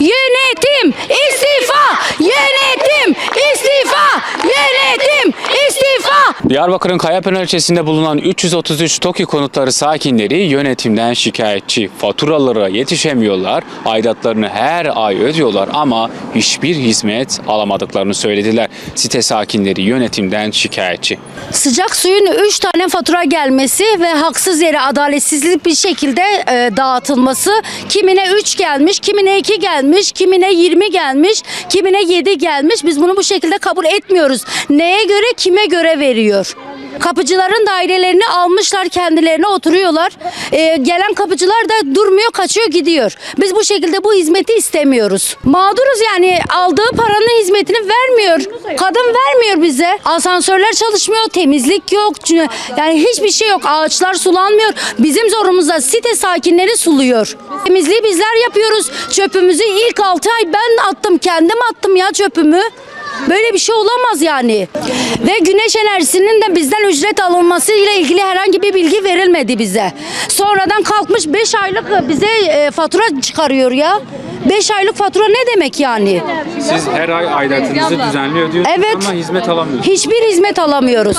Yönetim istifa! Yönetim istifa! Yönetim! Diyarbakır'ın Kayapınar ilçesinde bulunan 333 TOKİ konutları sakinleri yönetimden şikayetçi. Faturalara yetişemiyorlar, aidatlarını her ay ödüyorlar ama hiçbir hizmet alamadıklarını söylediler. Site sakinleri yönetimden şikayetçi. Sıcak suyun 3 tane fatura gelmesi ve haksız yere adaletsizlik bir şekilde e, dağıtılması. Kimine 3 gelmiş, kimine 2 gelmiş, kimine 20 gelmiş, kimine 7 gelmiş. Biz bunu bu şekilde kabul etmiyoruz. Neye göre, kime göre veriyor? Kapıcıların dairelerini almışlar kendilerine oturuyorlar. E, gelen kapıcılar da durmuyor, kaçıyor, gidiyor. Biz bu şekilde bu hizmeti istemiyoruz. Mağduruz yani aldığı paranın hizmetini vermiyor. Kadın vermiyor bize. Asansörler çalışmıyor, temizlik yok. Yani hiçbir şey yok. Ağaçlar sulanmıyor. Bizim zorumuzda site sakinleri suluyor. Temizliği bizler yapıyoruz. Çöpümüzü ilk 6 ay ben attım. Kendim attım ya çöpümü. Böyle bir şey olamaz yani. Ve güneş enerjisinin de bizden ücret alınması ile ilgili herhangi bir bilgi verilmedi bize. Sonradan kalkmış 5 aylık bize e, fatura çıkarıyor ya. 5 aylık fatura ne demek yani? Siz her ay aidatınızı düzenli ödüyorsunuz Evet. ama hizmet alamıyorsunuz. Hiçbir hizmet alamıyoruz.